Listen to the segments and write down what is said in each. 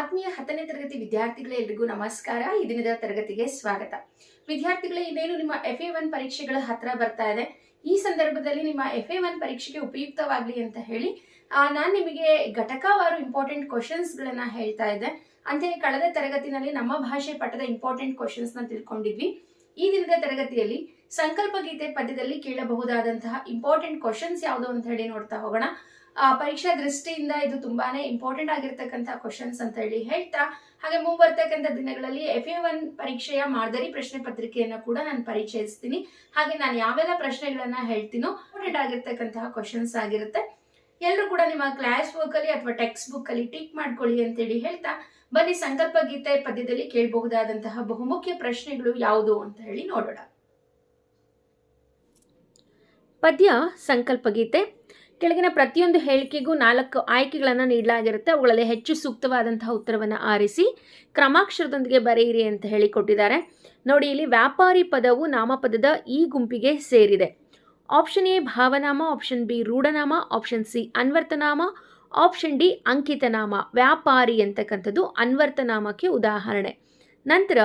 ಆತ್ಮೀಯ ಹತ್ತನೇ ತರಗತಿ ವಿದ್ಯಾರ್ಥಿಗಳೆಲ್ಲರಿಗೂ ನಮಸ್ಕಾರ. ಈ ದಿನದ ತರಗತಿಗೆ ಸ್ವಾಗತ. ವಿದ್ಯಾರ್ಥಿಗಳೇ, ಇನ್ನೇನು ನಿಮ್ಮ ಎಫ್ ಎ ಒನ್ ಪರೀಕ್ಷೆಗಳ ಹತ್ರ ಬರ್ತಾ ಇದೆ. ಈ ಸಂದರ್ಭದಲ್ಲಿ ನಿಮ್ಮ ಎಫ್ ಎ ಒನ್ ಪರೀಕ್ಷೆಗೆ ಉಪಯುಕ್ತವಾಗಲಿ ಅಂತ ಹೇಳಿ ನಾನು ನಿಮಗೆ ಘಟಕವಾರು ಇಂಪಾರ್ಟೆಂಟ್ ಕ್ವಶನ್ಸ್ಗಳನ್ನ ಹೇಳ್ತಾ ಇದ್ದೆ. ಅಂತೆಯೇ ಕಳೆದ ತರಗತಿನಲ್ಲಿ ನಮ್ಮ ಭಾಷೆ ಪಠದ ಇಂಪಾರ್ಟೆಂಟ್ ಕ್ವಶನ್ಸ್ನ ತಿಳ್ಕೊಂಡಿದ್ವಿ. ಈ ದಿನದ ತರಗತಿಯಲ್ಲಿ ಸಂಕಲ್ಪ ಗೀತೆ ಪದ್ಯದಲ್ಲಿ ಕೇಳಬಹುದಾದಂತಹ ಇಂಪಾರ್ಟೆಂಟ್ ಕ್ವಶನ್ಸ್ ಯಾವುದು ಅಂತ ಹೇಳಿ ನೋಡ್ತಾ ಹೋಗೋಣ. ಪರೀಕ್ಷಾ ದೃಷ್ಟಿಯಿಂದ ಇದು ತುಂಬಾನೇ ಇಂಪಾರ್ಟೆಂಟ್ ಆಗಿರ್ತಕ್ಕಂಥ ಕ್ವಶನ್ಸ್ ಅಂತ ಹೇಳಿ ಹೇಳ್ತಾ, ಹಾಗೆ ಮುಂಬರ್ತಕ್ಕಂಥ ದಿನಗಳಲ್ಲಿ ಎಫ್ ಎ ಒನ್ ಪರೀಕ್ಷೆಯ ಮಾದರಿ ಪ್ರಶ್ನೆ ಪತ್ರಿಕೆಯನ್ನು ಕೂಡ ನಾನು ಪರಿಚಯಿಸ್ತೀನಿ. ಹಾಗೆ ನಾನು ಯಾವೆಲ್ಲ ಪ್ರಶ್ನೆಗಳನ್ನ ಹೇಳ್ತೀನೋ ಇಂಪಾರ್ಟೆಂಟ್ ಆಗಿರ್ತಕ್ಕಂತಹ ಕ್ವಶನ್ಸ್ ಆಗಿರುತ್ತೆ. ಎಲ್ಲರೂ ಕೂಡ ನಿಮ್ಮ ಕ್ಲಾಸ್ ವರ್ಕ್ ಅಲ್ಲಿ ಅಥವಾ ಟೆಕ್ಸ್ಟ್ ಬುಕ್ ಅಲ್ಲಿ ಟಿಕ್ ಮಾಡ್ಕೊಳ್ಳಿ ಅಂತೇಳಿ ಹೇಳ್ತಾ, ಬನ್ನಿ ಸಂಕಲ್ಪ ಗೀತೆ ಪದ್ಯದಲ್ಲಿ ಕೇಳಬಹುದಾದಂತಹ ಬಹುಮುಖ್ಯ ಪ್ರಶ್ನೆಗಳು ಯಾವುದು ಅಂತ ಹೇಳಿ ನೋಡೋಣ. ಪದ್ಯ, ಸಂಕಲ್ಪ ಗೀತೆ ಕೆಳಗಿನ ಪ್ರತಿಯೊಂದು ಹೇಳಿಕೆಗೂ ನಾಲ್ಕು ಆಯ್ಕೆಗಳನ್ನು ನೀಡಲಾಗಿರುತ್ತೆ. ಅವುಗಳಲ್ಲಿ ಹೆಚ್ಚು ಸೂಕ್ತವಾದಂತಹ ಉತ್ತರವನ್ನು ಆರಿಸಿ ಕ್ರಮಾಕ್ಷರದೊಂದಿಗೆ ಬರೆಯಿರಿ ಅಂತ ಹೇಳಿ ಕೊಟ್ಟಿದ್ದಾರೆ. ನೋಡಿ, ಇಲ್ಲಿ ವ್ಯಾಪಾರಿ ಪದವು ನಾಮಪದದ ಈ ಗುಂಪಿಗೆ ಸೇರಿದೆ. ಆಪ್ಷನ್ ಎ ಭಾವನಾಮ, ಆಪ್ಷನ್ ಬಿ ರೂಢನಾಮ, ಆಪ್ಷನ್ ಸಿ ಅನ್ವರ್ತನಾಮ, ಆಪ್ಷನ್ ಡಿ ಅಂಕಿತನಾಮ. ವ್ಯಾಪಾರಿ ಅಂತಕ್ಕಂಥದ್ದು ಅನ್ವರ್ತನಾಮಕ್ಕೆ ಉದಾಹರಣೆ. ನಂತರ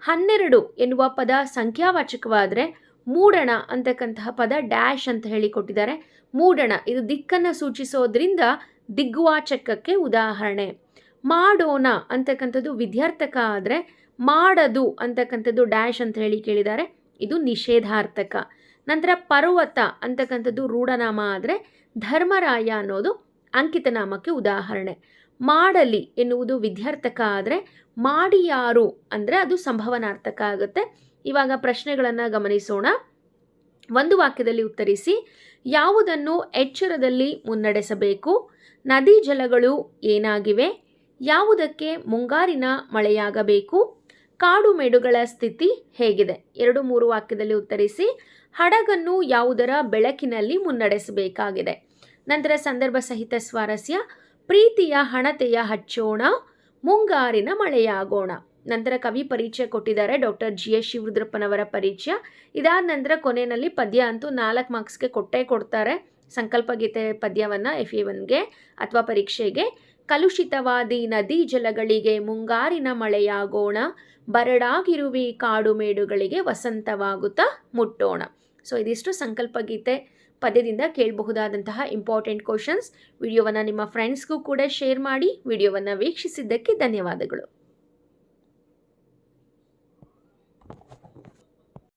ಹನ್ನೆರಡು ಎನ್ನುವ ಪದ ಸಂಖ್ಯಾವಾಚಕವಾದರೆ ಮೂಡಣ ಅಂತಕ್ಕಂತಹ ಪದ ಡ್ಯಾಶ್ ಅಂತ ಹೇಳಿ ಕೊಟ್ಟಿದ್ದಾರೆ. ಮೂಡಣ, ಇದು ದಿಕ್ಕನ್ನು ಸೂಚಿಸೋದ್ರಿಂದ ದಿಗ್ವಾಚಕಕ್ಕೆ ಉದಾಹರಣೆ. ಮಾಡೋಣ ಅಂತಕ್ಕಂಥದ್ದು ವಿದ್ಯಾರ್ಥಕ ಆದರೆ ಮಾಡದು ಅಂತಕ್ಕಂಥದ್ದು ಡ್ಯಾಶ್ ಅಂತ ಹೇಳಿ ಕೇಳಿದ್ದಾರೆ. ಇದು ನಿಷೇಧಾರ್ಥಕ. ನಂತರ ಪರ್ವತ ಅಂತಕ್ಕಂಥದ್ದು ರೂಢನಾಮ ಆದರೆ ಧರ್ಮರಾಯ ಅನ್ನೋದು ಅಂಕಿತನಾಮಕ್ಕೆ ಉದಾಹರಣೆ. ಮಾಡಲಿ ಎನ್ನುವುದು ವಿದ್ಯಾರ್ಥಕ ಆದರೆ ಮಾಡಿಯಾರು ಅಂದರೆ ಅದು ಸಂಭವನಾರ್ಥಕ ಆಗುತ್ತೆ. ಇವಾಗ ಪ್ರಶ್ನೆಗಳನ್ನು ಗಮನಿಸೋಣ. ಒಂದು ವಾಕ್ಯದಲ್ಲಿ ಉತ್ತರಿಸಿ, ಯಾವುದನ್ನು ಎಚ್ಚರದಲ್ಲಿ ಮುನ್ನಡೆಸಬೇಕು? ನದಿ ಜಲಗಳು ಏನಾಗಿವೆ? ಯಾವುದಕ್ಕೆ ಮುಂಗಾರಿನ ಮಳೆಯಾಗಬೇಕು? ಕಾಡು ಮೇಡುಗಳ ಸ್ಥಿತಿ ಹೇಗಿದೆ? ಎರಡು ಮೂರು ವಾಕ್ಯದಲ್ಲಿ ಉತ್ತರಿಸಿ, ಹಡಗನ್ನು ಯಾವುದರ ಬೆಳಕಿನಲ್ಲಿ ಮುನ್ನಡೆಸಬೇಕಾಗಿದೆ? ನಂತರ ಸಂದರ್ಭ ಸಹಿತ ಸ್ವಾರಸ್ಯ, ಪ್ರೀತಿಯ ಹಣತೆಯ ಹಚ್ಚೋಣ, ಮುಂಗಾರಿನ ಮಳೆಯಾಗೋಣ. ನಂತರ ಕವಿ ಪರಿಚಯ ಕೊಟ್ಟಿದ್ದಾರೆ ಡಾಕ್ಟರ್ ಜಿ ಎಸ್ ಶಿವರುದ್ರಪ್ಪನವರ ಪರಿಚಯ. ಇದಾದ ನಂತರ ಕೊನೆಯಲ್ಲಿ ಪದ್ಯ ಅಂತೂ ನಾಲ್ಕು ಮಾರ್ಕ್ಸ್ಗೆ ಕೊಟ್ಟೇ ಕೊಡ್ತಾರೆ. ಸಂಕಲ್ಪ ಗೀತೆ ಪದ್ಯವನ್ನು ಎಫ್ ಎ ಒನ್ಗೆ ಅಥವಾ ಪರೀಕ್ಷೆಗೆ. ಕಲುಷಿತವಾದಿ ನದಿ ಜಲಗಳಿಗೆ ಮುಂಗಾರಿನ ಮಳೆಯಾಗೋಣ. ಬರಡಾಗಿರುವಿ ಕಾಡು ಮೇಡುಗಳಿಗೆ ವಸಂತವಾಗುತ್ತಾ ಮುಟ್ಟೋಣ. ಸೊ ಇದಿಷ್ಟು ಸಂಕಲ್ಪ ಗೀತೆ ಪದ್ಯದಿಂದ ಕೇಳಬಹುದಾದಂತಹ ಇಂಪಾರ್ಟೆಂಟ್ ಕ್ವಶನ್ಸ್ ವಿಡಿಯೋವನ್ನು ನಿಮ್ಮ ಫ್ರೆಂಡ್ಸ್ಗೂ ಕೂಡ ಶೇರ್ ಮಾಡಿ. ವಿಡಿಯೋವನ್ನು ವೀಕ್ಷಿಸಿದ್ದಕ್ಕೆ ಧನ್ಯವಾದಗಳು.